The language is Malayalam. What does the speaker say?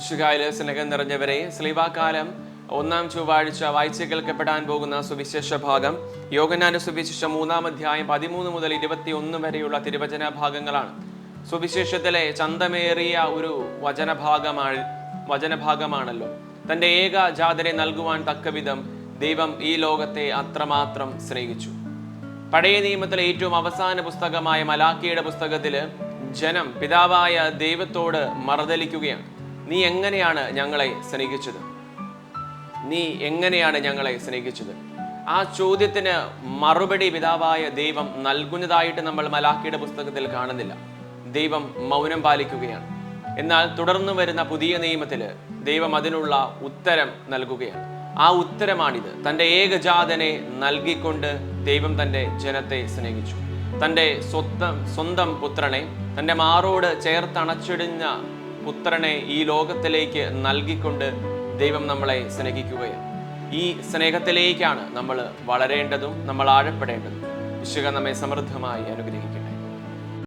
വിശുകായിൽ സ്നേഹം നിറഞ്ഞവരെ സ്ലീവാകാലം ഒന്നാം ചൊവ്വാഴ്ച വായിച്ച് കേൾക്കപ്പെടാൻ പോകുന്ന സുവിശേഷ ഭാഗം. യോഗനാന സുവിശേഷം മൂന്നാം അധ്യായം പതിമൂന്ന് മുതൽ ഇരുപത്തി ഒന്ന് വരെയുള്ള തിരുവചന ഭാഗങ്ങളാണ്. സുവിശേഷത്തിലെ ചന്തമേറിയ ഒരു വചനഭാഗമാണ് വചനഭാഗമാണല്ലോ. തന്റെ ഏക ജാതരെ നൽകുവാൻ തക്കവിധം ദൈവം ഈ ലോകത്തെ അത്രമാത്രം സ്നേഹിച്ചു. പഴയ നിയമത്തിലെ ഏറ്റവും അവസാന പുസ്തകമായ മലാക്കിയുടെ പുസ്തകത്തിൽ ജനം പിതാവായ ദൈവത്തോട് മറുതലിക്കുകയാണ്. നീ എങ്ങനെയാണ് ഞങ്ങളെ സ്നേഹിച്ചത്? നീ എങ്ങനെയാണ് ഞങ്ങളെ സ്നേഹിച്ചത്? ആ ചോദ്യത്തിന് മറുപടി പിതാവായ ദൈവം നൽകുന്നതായിട്ട് നമ്മൾ മലാക്കിയുടെ പുസ്തകത്തിൽ കാണുന്നില്ല. ദൈവം മൗനം പാലിക്കുകയാണ്. എന്നാൽ തുടർന്നു വരുന്ന പുതിയ നിയമത്തിൽ ദൈവം അതിനുള്ള ഉത്തരം നൽകുകയാണ്. ആ ഉത്തരമാണിത്. തന്റെ ഏകജാതനെ നൽകിക്കൊണ്ട് ദൈവം തന്റെ ജനത്തെ സ്നേഹിച്ചു. തന്റെ സ്വന്തം സ്വന്തം പുത്രനെ തന്റെ മാറോട് ചേർത്തണച്ചിടുന്ന പുത്രനെ ഈ ലോകത്തിലേക്ക് നൽകിക്കൊണ്ട് ദൈവം നമ്മളെ സ്നേഹിക്കുകയും ഈ സ്നേഹത്തിലേക്കാണ് നമ്മൾ വളരേണ്ടതും നമ്മൾ ആഴപ്പെടേണ്ടതും. വിശുഖ നമ്മെ സമൃദ്ധമായി അനുഗ്രഹിക്കട്ടെ.